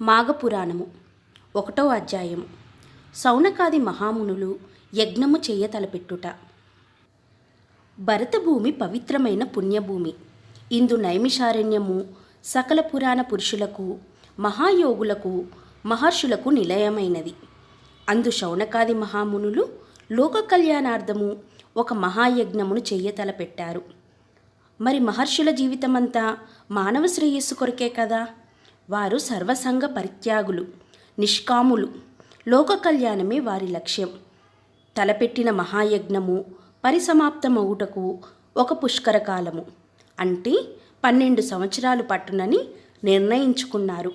మాఘపురాణము ఒకటో అధ్యాయము సౌనకాది మహామునులు యజ్ఞము చేయ తలపెట్టుట భరతభూమి పవిత్రమైన పుణ్యభూమి. ఇందు నైమిషారణ్యము సకల పురాణ పురుషులకు మహాయోగులకు మహర్షులకు నిలయమైనది. అందు శౌనకాది మహామునులు లోక కళ్యాణార్థము ఒక మహాయజ్ఞమును చెయ్య తలపెట్టారు మరి మహర్షుల జీవితమంతా మానవ శ్రేయస్సు కొరకే కదా? వారు సర్వసంగ పరిత్యాగులు నిష్కాములు. లోక కళ్యాణమే వారి లక్ష్యం. తలపెట్టిన మహాయజ్ఞము పరిసమాప్తమవుటకు ఒక పుష్కర కాలము. అంటే పన్నెండు సంవత్సరాలు పట్టునని నిర్ణయించుకున్నారు.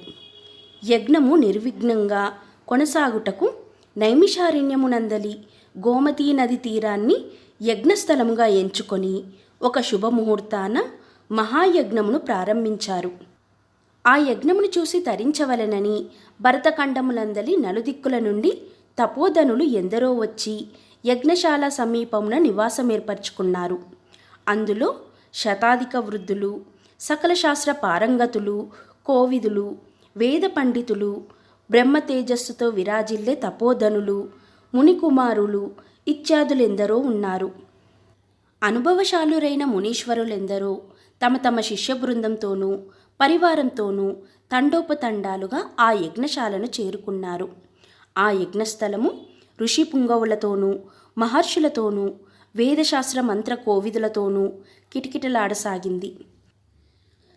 యజ్ఞము నిర్విఘ్నంగా కొనసాగుటకు నైమిషారణ్యమునందలి గోమతీ నది తీరాన్ని యజ్ఞస్థలముగా ఎంచుకొని ఒక శుభముహూర్తాన మహాయజ్ఞమును ప్రారంభించారు. ఆ యజ్ఞమును చూసి తరించవలెనని భరతఖండములందలి నలుదిక్కుల నుండి తపోధనులు ఎందరో వచ్చి యజ్ఞశాల సమీపమున నివాసం ఏర్పరచుకున్నారు అందులో శతాధిక వృద్ధులు సకల శాస్త్ర పారంగతులు కోవిదులు వేద పండితులు బ్రహ్మ తేజస్సుతో విరాజిల్లే తపోధనులు మునికుమారులు ఇత్యాదులెందరో ఉన్నారు. అనుభవశాలురైన మునీశ్వరులెందరో తమ తమ శిష్య బృందంతోనూ పరివారంతోనూ తండోపతండాలుగా ఆ యజ్ఞశాలను చేరుకున్నారు. ఆ యజ్ఞస్థలము ఋషి పుంగవులతోనూ మహర్షులతోనూ వేదశాస్త్ర మంత్ర కోవిదులతోనూ కిటకిటలాడసాగింది.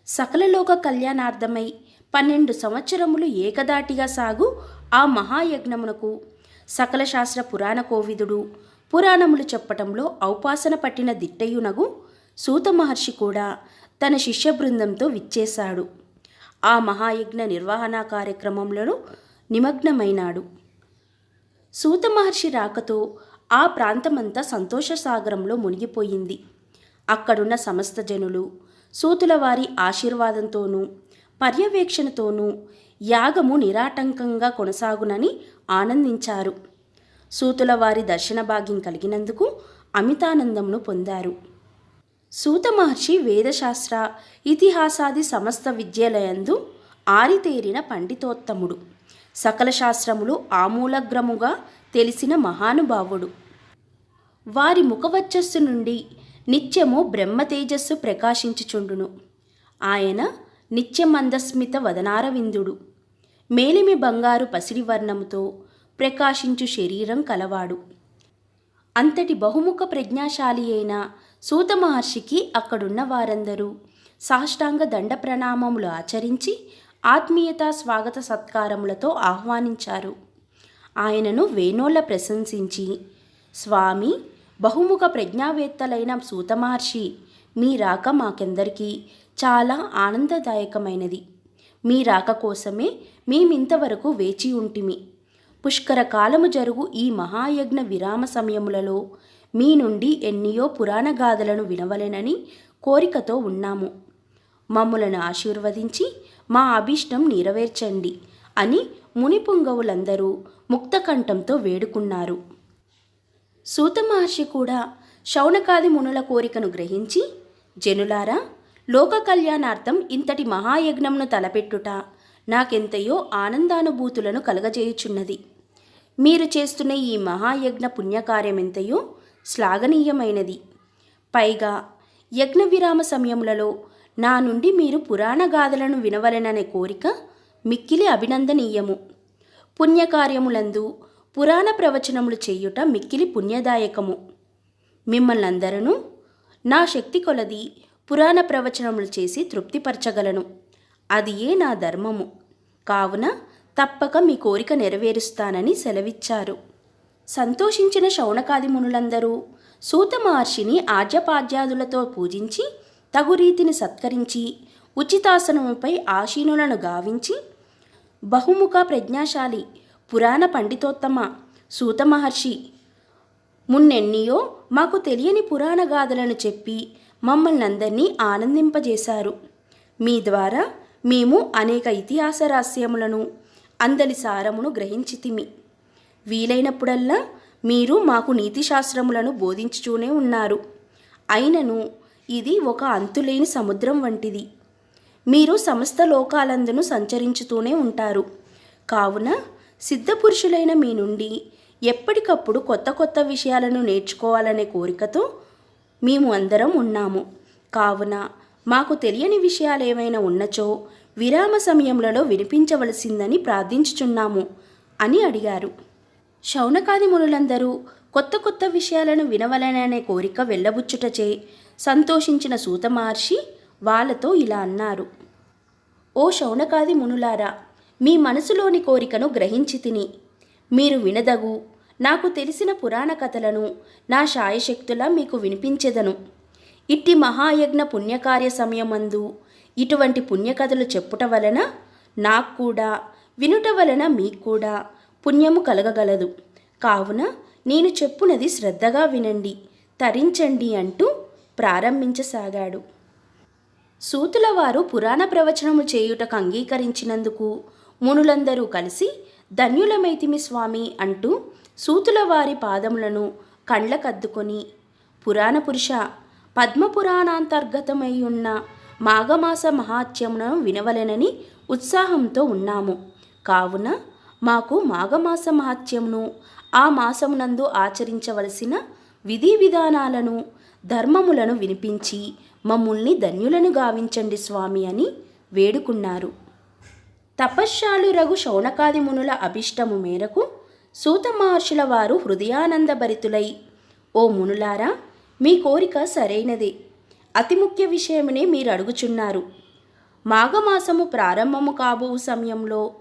సకలలోక కళ్యాణార్థమై పన్నెండు సంవత్సరములు ఏకదాటిగా సాగు ఆ మహాయజ్ఞమునకు సకల శాస్త్ర పురాణ కోవిదుడు పురాణములు చెప్పటంలో ఔపాసన పట్టిన దిట్టయునగు సూత మహర్షి కూడా తన శిష్య బృందంతో విచ్చేశాడు. ఆ మహాయజ్ఞ నిర్వహణ కార్యక్రమంలో నిమగ్నమైనాడు. సూత మహర్షి రాకతో ఆ ప్రాంతమంతా సంతోష సాగరంలో మునిగిపోయింది. అక్కడున్న సమస్త జనులు సూతుల వారి ఆశీర్వాదంతోనూ పర్యవేక్షణతోనూ యాగము నిరాటంకంగా కొనసాగునని ఆనందించారు. సూతుల వారి దర్శన భాగ్యం కలిగినందుకు అమితానందమును పొందారు. సూత మహర్షి వేదశాస్త్ర ఇతిహాసాది సమస్త విద్యలయందు ఆరితేరిన పండితోత్తముడు. సకల శాస్త్రములు ఆమూలగ్రముగా తెలిసిన మహానుభావుడు. వారి ముఖవచ్చస్సు నుండి నిత్యము బ్రహ్మ తేజస్సు ప్రకాశించుచుండును. ఆయన నిత్యమందస్మిత వదనారవిందుడు. మేలిమి బంగారు పసిడి వర్ణముతో ప్రకాశించు శరీరం కలవాడు. అంతటి బహుముఖ ప్రజ్ఞాశాలి అయిన సూత మహర్షికి అక్కడున్న వారందరూ సాష్టాంగ దండ ప్రణామములు ఆచరించి ఆత్మీయత స్వాగత సత్కారములతో ఆహ్వానించారు. ఆయనను వేణోళ్ళ ప్రశంసించి స్వామి బహుముఖ ప్రజ్ఞావేత్తలైన సూత మహర్షి మీ రాక మాకెందరికీ చాలా ఆనందదాయకమైనది. మీ రాక కోసమే మేమింతవరకు వేచి ఉంటిమి. పుష్కర కాలము జరుగు ఈ మహాయజ్ఞ విరామ సమయములలో మీ నుండి ఎన్నియో పురాణ గాథలను వినవలెనని కోరికతో ఉన్నాము. మమ్ములను ఆశీర్వదించి మా అభీష్టం నెరవేర్చండి అని మునిపుంగవులందరూ ముక్తకంఠంతో వేడుకున్నారు. సూత మహర్షి కూడా శౌనకాది మునుల కోరికను గ్రహించి జనులారా లోక కళ్యాణార్థం ఇంతటి మహాయజ్ఞంను తలపెట్టుట నాకెంతయో ఆనందానుభూతులను కలగజేయుచున్నది. మీరు చేస్తున్న ఈ మహాయజ్ఞ పుణ్యకార్యమెంతయో శ్లాఘనీయమైనది. పైగా యజ్ఞ విరామ సమయములలో నా నుండి మీరు పురాణ గాథలను వినవలెననే కోరిక మిక్కిలి అభినందనీయము. పుణ్యకార్యములందు పురాణ ప్రవచనములు చేయుట మిక్కిలి పుణ్యదాయకము. మిమ్మల్ని అందరూ నా శక్తి కొలది పురాణ ప్రవచనములు చేసి తృప్తిపరచగలను. అది ఏ నా ధర్మము. కావున తప్పక మీ కోరిక నెరవేరుస్తానని సెలవిచ్చారు. సంతోషించిన శౌనకాది మునులందరూ సూత మహర్షిని ఆజ్యపాద్యాదులతో పూజించి తగు రీతిని సత్కరించి ఉచితాసనముపై ఆశీనులను గావించి బహుముఖ ప్రజ్ఞాశాలి పురాణ పండితోత్తమ సూత మహర్షి మున్నెన్నియో మాకు తెలియని పురాణ గాథలను చెప్పి మమ్మల్ని అందరినీ ఆనందింపజేశారు. మీ ద్వారా మేము అనేక ఇతిహాస రహస్యములను అందలి సారమును గ్రహించితిమి. వీలైనప్పుడల్లా మీరు మాకు నీతిశాస్త్రములను బోధించుతూనే ఉన్నారు. అయినను ఇది ఒక అంతులేని సముద్రం వంటిది. మీరు సమస్త లోకాలందును సంచరించుతూనే ఉంటారు. కావున సిద్ధపురుషులైన మీ నుండి ఎప్పటికప్పుడు కొత్త కొత్త విషయాలను నేర్చుకోవాలనే కోరికతో మేము అందరం ఉన్నాము. కావున మాకు తెలియని విషయాలు ఏమైనా ఉన్నచో విరామ సమయంలో వినిపించవలసిందని ప్రార్థించుచున్నాము అని అడిగారు. శౌనకాది మునులందరూ కొత్త కొత్త విషయాలను వినవలననే కోరిక వెళ్ళబుచ్చుటచే సంతోషించిన సూత మహర్షి వాళ్ళతో ఇలా అన్నారు. ఓ శౌనకాది మునులారా మీ మనసులోని కోరికను గ్రహించి తిని. మీరు వినదగు నాకు తెలిసిన పురాణ కథలను నా శాయశక్తులా మీకు వినిపించెదను. ఇట్టి మహాయజ్ఞ పుణ్యకార్య సమయమందు ఇటువంటి పుణ్యకథలు చెప్పుట వలన నాకు కూడా వినుట వలన మీకు కూడా పుణ్యము కలగగలదు. కావున నేను చెప్పునది శ్రద్ధగా వినండి తరించండి అంటూ ప్రారంభించసాగాడు. సూతులవారు పురాణ ప్రవచనము చేయుటకు అంగీకరించినందుకు మునులందరూ కలిసి ధన్యులమైతిమి స్వామి అంటూ సూతులవారి పాదములను కండ్లకద్దుకొని పురాణ పురుష పద్మపురాణాంతర్గతమై ఉన్న మాఘమాస మహాత్యమును వినవలెనని ఉత్సాహంతో ఉన్నాము. కావున మాకు మాఘమాస మహత్యమును ఆ మాసమునందు ఆచరించవలసిన విధి విధానాలను ధర్మములను వినిపించి మమ్ముల్ని ధన్యులను గావించండి స్వామి అని వేడుకున్నారు. తపశ్శాలు రఘు శౌనకాది మునుల అభిష్టము మేరకు సూత మహర్షుల వారు హృదయానందభరితులై ఓ మునులారా మీ కోరిక సరైనదే. అతి ముఖ్య విషయమనే మీరు అడుగుచున్నారు. మాఘమాసము ప్రారంభము కాబో సమయంలో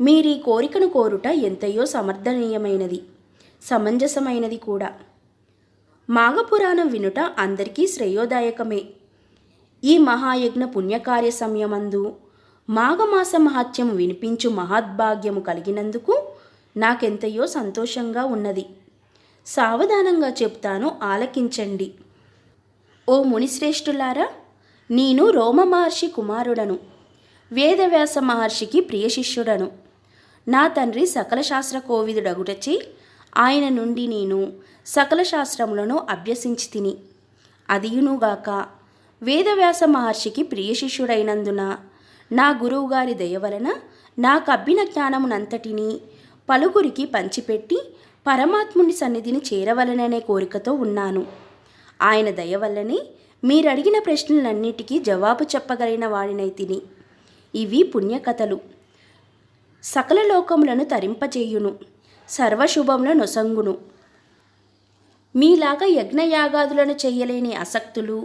మీరీ కోరికను కోరుట ఎంతయో సమర్థనీయమైనది సమంజసమైనది కూడా. మాఘపురాణం వినుట అందరికీ శ్రేయోదాయకమే. ఈ మహాయజ్ఞ పుణ్యకార్య సమయమందు మాఘమాస మహత్యం వినిపించు మహద్భాగ్యము కలిగినందుకు నాకెంతయో సంతోషంగా ఉన్నది. సావధానంగా చెప్తాను ఆలకించండి. ఓ మునిశ్రేష్ఠులారా నేను రోమ మహర్షి కుమారుడను వేదవ్యాస మహర్షికి ప్రియ శిష్యుడను. నా తండ్రి సకల శాస్త్ర కోవిదుడగుటచి ఆయన నుండి నేను సకల శాస్త్రములను అభ్యసించి తిని. అదియునుగాక. వేదవ్యాస మహర్షికి ప్రియ శిష్యుడైనందున నా గురువుగారి దయ వలన నాకు అబ్బిన జ్ఞానమునంతటినీ పలువురికి పంచిపెట్టి పరమాత్ముని సన్నిధిని చేరవలననే కోరికతో ఉన్నాను. ఆయన దయ వల్లనే మీరడిగిన ప్రశ్నలన్నిటికీ జవాబు చెప్పగలిగిన వాడినై తిని. ఇవి పుణ్యకథలు. సకల లోకములను తరింపజేయును సర్వశుభముల నొసంగును. మీలాగా యజ్ఞయాగాదులను చేయలేని అసక్తులు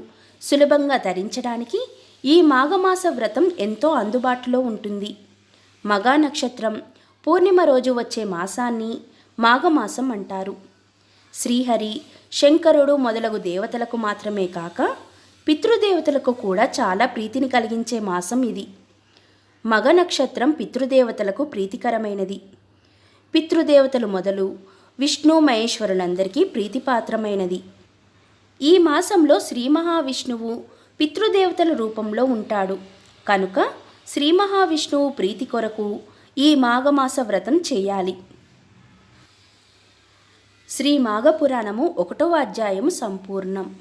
సులభంగా ధరించడానికి ఈ మాఘమాస వ్రతం ఎంతో అందుబాటులో ఉంటుంది. మగా నక్షత్రం పూర్ణిమ రోజు వచ్చే మాసాన్ని మాఘమాసం అంటారు. శ్రీహరి శంకరుడు మొదలగు దేవతలకు మాత్రమే కాక పితృదేవతలకు కూడా చాలా ప్రీతిని కలిగించే మాసం ఇది. మగ నక్షత్రం పితృదేవతలకు ప్రీతికరమైనది. పితృదేవతలు మొదలు విష్ణు మహేశ్వరులందరికీ ప్రీతిపాత్రమైనది. ఈ మాసంలో శ్రీ మహావిష్ణువు పితృదేవతల రూపంలో ఉంటాడు. కనుక శ్రీ మహావిష్ణువు ప్రీతి కొరకు ఈ మాఘమాస వ్రతం చేయాలి. శ్రీ మాఘపురాణము ఒకటో అధ్యాయము సంపూర్ణం.